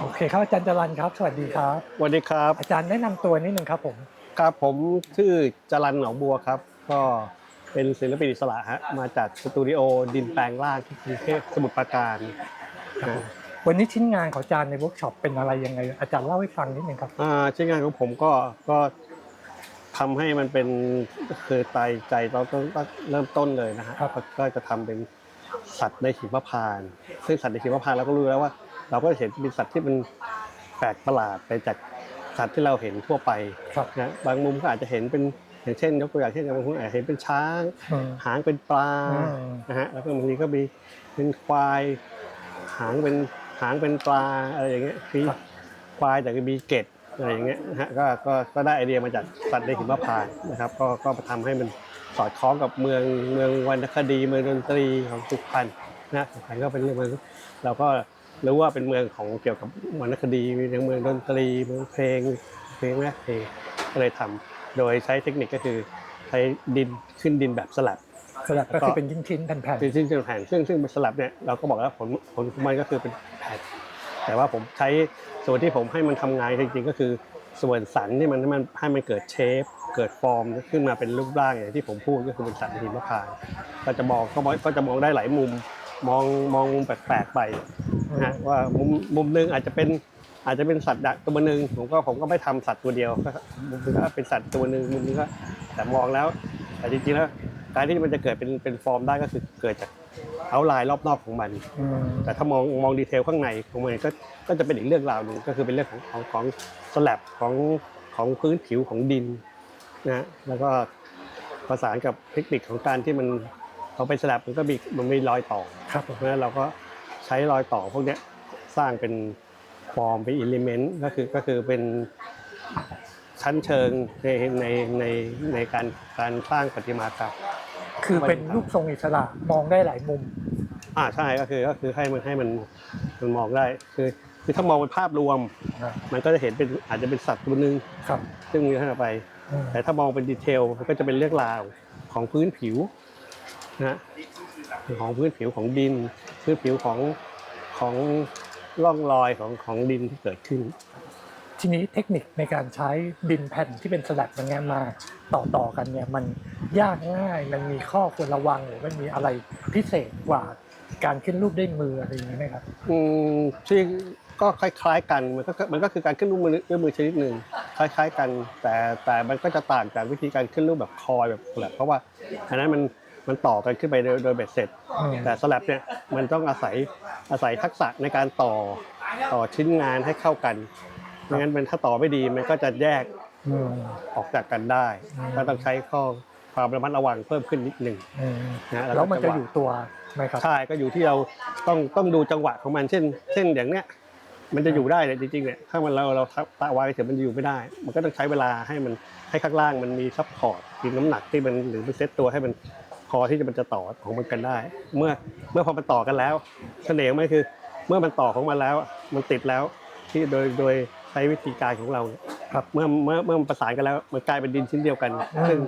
โอเคครับอาจารย์จรันครับ สวัสดีครับ สวัสดีครับ อาจารย์แนะนำตัวนิดนึงครับผม ครับผมชื่อจรันหนองบัวครับ ก็เป็นศิลปินอิสระฮะมาจากสตูดิโอดินแปลงล่างที่กรุงเทพสมุทรปราการครับนะวันนี้ชิ้นงานของอาจารย์ในเวิร์กช็อปเป็นอะไรยังไง อาจารย์เล่าให้ฟังนิดนึงครับ อ่าชิ้นงานของผมก็ก็ทำให้มันเป็นคือไตใจเราต้องเริ่มต้นเลยนะฮะครับ ก็จะทำเป็นสัตว์ในหิมพานต์ซึ่งสัตว์ในหิมพานต์เราก็รู้แล้วว่า เราก็เห็นเป็นสัตว์ที่มันแปลกประหลาดไปจากสัตว์ที่เราเห็นทั่วไปครับนะบางมุมก็อาจจะเห็นเป็นอย่างเช่นยกตัวอย่างเช่นบางมุมอาจจะเห็นเป็นช้างอืมหางเป็นปลาอืมนะฮะแล้วก็บางทีก็มีเป็นควายหางเป็นหางเป็นปลาอะไรอย่างเงี้ยคือควายแต่ก็มีเกล็ดอะไรอย่างเงี้ยนะฮะก็ก็ก็ได้ไอเดียมาจากสัตว์ในหิมพานต์นะครับ ก็ก็มาทำให้มันสอดคล้องกับเมืองเมืองวรรณคดีเมืองดนตรีของสุพรรณนะสุพรรณก็เป็นเรื่องเมืองเราก็ รู้ว่าเป็นเมืองของเกี่ยวกับวรรณคดีมีทั้งเมืองดนตรีเมืองเพลงเพลงแรกเพลงก็เลยทำโดยใช้เทคนิคก็คือใช้ดินขึ้นดินแบบสลับสลับก็คือเป็นชิ้นชิ้นๆแผ่นเป็นชิ้นเป็นแผ่นซึ่งซึ่งสลับเนี่ยเราก็บอกแล้วผลผลของมันก็คือเป็นแผ่นแต่ว่าผมใช้ส่วนที่ผมให้มันทำงานจริงๆก็คือส่วนสันที่มันให้มันให้มันเกิดเชฟ เกิดฟอร์มขึ้นมาเป็นรูปร่างอย่างที่ผมพูดก็คือเป็นสันหิมพานต์ก็จะมองก็มองก็จะมองได้หลายมุมมองมองมุมแปลกๆไป นะฮะว่ามุมมุมหนึงอาจจะเป็นอาจจะเป็นสัตว์ตัวหนึ่งผมก็ผมก็ไม่ทำสัตว์ตัวเดียวก็มุมหนึงก็เป็นสัตว์ตัวหนึ่งมุมหนึงก็แต่มองแล้ว แต่จริงๆแล้วการที่มันจะเกิดเป็นเป็นฟอร์มได้ก็คือเกิดจากเอาลายรอบนอกของมันๆอืมแต่ถ้ามองมองดีเทลข้างในของมันก็ก็จะเป็นอีกเรื่องราวหนึ่งก็คือเป็นเรื่องของของของสลับของของพื้นผิวของดินนะฮะแล้วก็ประสานกับเทคนิคของการที่มันพอไปสลับมันก็มีมันมีรอยต่อครับผมเพราะฉะนั้นเราก็ ใช้รอยต่อพวกเนี้ยสร้างเป็นฟอร์มเป็นอิเลเมนต์ก็คือก็คือเป็นชั้นเชิงในในในในการการสร้างประติมากรรมคือเป็นรูปทรงอิสระมองได้หลายมุม อ่าใช่ก็คือก็คือให้มันให้มันมันมองได้คือคือถ้ามองเป็นภาพรวมนะมันก็จะเห็นเป็นอาจจะเป็นสัตว์ตัวหนึ่งครับ ซึ่งมีขึ้นไปอืมแต่ถ้ามองเป็นดีเทลมันก็จะเป็นเรื่องราวของพื้นผิวนะฮะของพื้นผิวของดิน พื้นผิวของของร่องรอยของของดินที่เกิดขึ้น ทีนี้เทคนิคในการใช้ดินแผ่นที่เป็นสลับอย่างเงี้ยมาต่อต่อๆกันเนี่ยมันยากง่ายมันมีข้อควรระวังหรือมันมีอะไรพิเศษกว่าการขึ้นรูปด้วยมืออะไรอย่างนี้ไหมครับอืมที่ก็คล้ายๆกันมันก็มันก็คือการขึ้นรูปมือด้วยมือชนิดหนึ่งคล้าย ๆ กัน แต่แต่มันก็จะต่างจากวิธีการขึ้นรูปแบบคอยแบบแหละเพราะว่าอันนั้นมัน มันต่อกันขึ้นไปโดยโดยเบ็ดเสร็จอืมแต่สลับเนี่ยมันต้องอาศัยอาศัยทักษะในการต่อต่อชิ้นงานให้เข้ากันไม่งั้นมันถ้าต่อไม่ดีมันก็จะแยกอืมออกจากกันได้อืมก็ต้องใช้ข้อความระมัดระวังเพิ่มขึ้นนิดหนึ่งอืมนะแล้วมันจะงหอยู่ตัวไหมครับใช่ก็อยู่ที่เราต้องต้องดูจังหวะของมันเช่น เช่นอย่างเนี้ยมันจะอยู่ได้เลยจริงๆเนี่ยถ้ามันเราเราตะไว้เฉยมันจะอยู่ไม่ได้ มันก็ต้องใช้เวลาให้มันให้ข้างล่างมันมีซัพพอร์ตมีน้ำหนักที่มันหรือมันเซตตัวให้มัน พอที่จะมันจะต่อของมันกันได้ เมื่อเมื่อพอมันต่อกันแล้วเสน่ห์ของมันคือ เมื่อมันต่อของมันแล้วมันติดแล้วที่โดยโดยใช้วิธีการของเราเนี่ยครับเมื่อเมื่อเมื่อมันประสานกันแล้วมันกลายเป็นดินชิ้นเดียวกัน ซึ่ง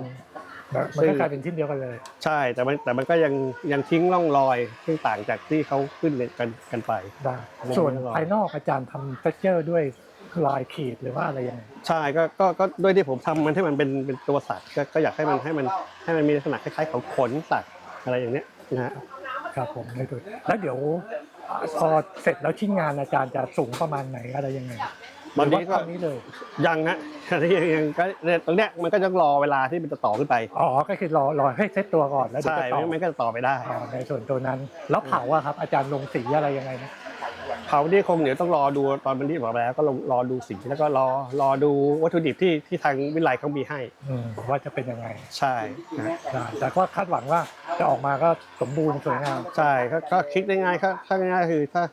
แล้วมันก็กลายเป็นชิ้นเดียวกันเลยใช่แต่มันแต่มันก็ยังยังทิ้งร่องรอยซึ่งต่างจากที่เขาขึ้นกันกันไป ได้มุมส่วนอร่อยภายนอกอาจารย์ทำเท็กเจอร์ด้วย ลายขีดหรือว่าอะไรยังไงใช่ก็ก็ก็ด้วยที่ผมทำมันให้มันเป็นเป็นตัวสัตว์ก็ก็อยากให้มันให้มันให้มันมีลักษณะคล้ายๆของขนสัตว์อะไรอย่างเนี้ยนะฮะครับผมได้ดูแล้วเดี๋ยวพอเสร็จแล้วชิ้นงานอาจารย์จะสูงประมาณไหนอะไรยังไงตอนนี้หรืก็ว่าเท่านี้เลย ยังฮะอันนี้ยังยังก็เนี่ยตรงเนี้ยมันก็ต้องรอเวลาที่มันจะต่อขึ้นไปอ๋อก็คือรอรอให้เซตตัวก่อนแล้วเดี๋ยวใช่จะต่อไม่งั้นมันก็จะต่อไปได้ อ๋อในส่วนตัวนั้น แล้วเผาอะครับอาจารย์ลงสีอะไรยังไงนะ เผาที่คงเดี๋ยวต้องรอดูตอนมันที่บอกแล้วก็ลงรอดูสีแล้วก็รอรอดูวัตถุดิบที่ที่ทางวิไลเขามีให้ อืมว่าจะเป็นยังไงใช่นะได้แต่ก็คาดหวังว่าจะออกมาก็สมบูรณ์สวยงาม ใช่ก็ก็คิดได้ง่ายก็ถ้าง่ายๆคือถ้า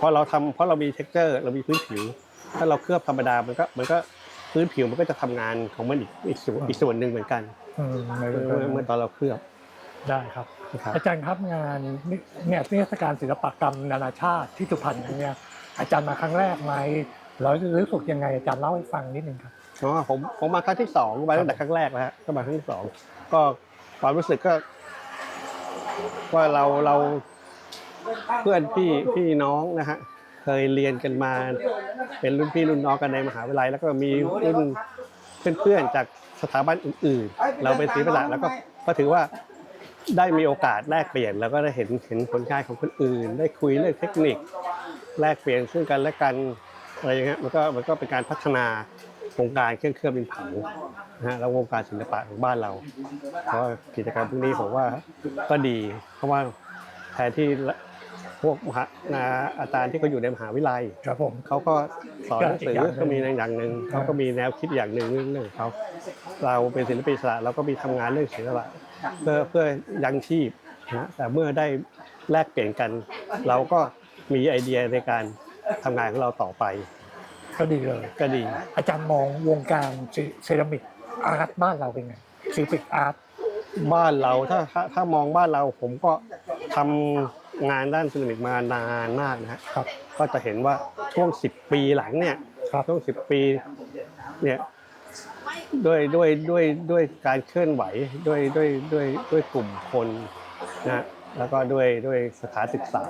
พอเราทำเพราะเรามีเท็กเจอร์ เรามีพื้นผิว ถ้าเราเคลือบธรรมดามันก็มันก็พื้นผิวมันก็จะทำงานของมันอีกอีกส่วนอีกส่วนหนึ่งเหมือนกันอืมในเมื่อส่วนตัวเมื่อนั้นตอนเราเคลือบ ได้ครับนะครับ อาจารย์ครับงานนี่เนี่ยนิทรรศการศิลปกรรมนานาชาติที่สุพรรณครั้งเนี่ยอาจารย์มาครั้งแรกไหมแล้วรู้สึกยังไงอาจารย์เล่าให้ฟังนิดนึงครับอ๋อผมผมมาครั้งที่สองมาตั้งแต่ครั้งแรกแล้วฮะก็มาครั้งที่สองก็ความรู้สึกก็ว่าเราเราเพื่อนพี่พี่น้องนะฮะเคยเรียนกันมา เป็นรุ่นพี่รุ่นน้องกันในมหาวิทยาลัย แล้วก็มีรุ่นเพื่อนๆจากสถาบันอื่นๆ เราเป็นศิลปะแล้วก็ก็ถือว่า ได้มีโอกาสแลกเปลี่ยน แล้วก็ได้เห็นเห็นผลงานของคนอื่น ได้คุยเรื่องเทคนิค แลกเปลี่ยนซึ่งกันและกันอะไรอย่างเงี้ยมันก็มันก็เป็นการพัฒนาวงการเครื่องเครื่องบินเผานะฮะแล้ววงการศิลปะของบ้านเรา เพราะกิจกรรมพวกนี้ผมว่าก็ดี เพราะว่าแทนที่ พวกมหาอาจารย์ที่เขาอยู่ในมหาวิทยาลัยครับผมเขาก็สอนหนังสือก็อีกอย่างหนึ่งก็มีอย่างหนึ่งครับเขาก็มีแนวคิดอย่างหนึ่งเรื่องของเขาเราเป็นศิลปินอิสระเราก็มีทำงานเรื่องศิลปะเพื่อเพื่อยังชีพนะแต่เมื่อได้แลกเปลี่ยนกัน เราก็มีไอเดียในการทำงานของเราต่อไป ก็ดีเลยก็ดี อาจารย์มองวงการเซรามิกอาร์ตบ้านเราเป็นไงซิฟิกอาร์ตบ้านเราถ้าถ้าถ้ามองบ้านเราผมก็ทำ งานด้านเซรามิกมานานมากนะฮะครับ ก็จะเห็นว่าช่วง 10 ปีหลังเนี่ยครับช่วง 10 ปีเนี่ยด้วยด้วยด้วยด้วยการเคลื่อนไหวด้วยด้วยด้วยด้วยกลุ่มคนนะฮะแล้วก็ด้วยด้วยสถานศึกษา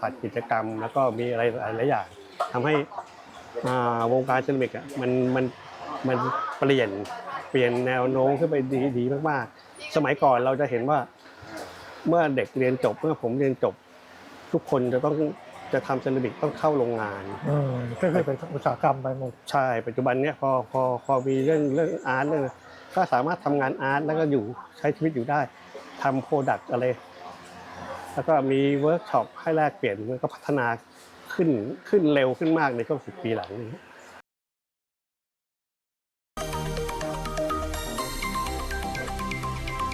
ผัดกิจกรรม แล้วก็มีอะไรหลายๆอย่างทำให้อ่าวงการเซรามิกอะมันมันมันเปลี่ยนเปลี่ยนแนวโน้มขึ้นไปดีดีมากๆ สมัยก่อนเราจะเห็นว่า เมื่อเด็กเรียนจบเมื่อผมเรียนจบ ทุกคนจะต้องจะทำเซรามิกต้องเข้าโรงงานอืมก็คือเป็นอุตสาหกรรมไปหมด ใช่ปัจจุบันเนี้ยพอพอพอมีเรื่องเรื่องอาร์ตเรื่องอะไรก็สามารถทำงานอาร์ตแล้วก็อยู่ใช้ชีวิตอยู่ได้ทำโปรดักต์อะไร แล้วก็มีเวิร์กช็อปให้แลกเปลี่ยนมันก็พัฒนาขึ้นขึ้นเร็วขึ้นมากในช่วงสิบปีหลังนี้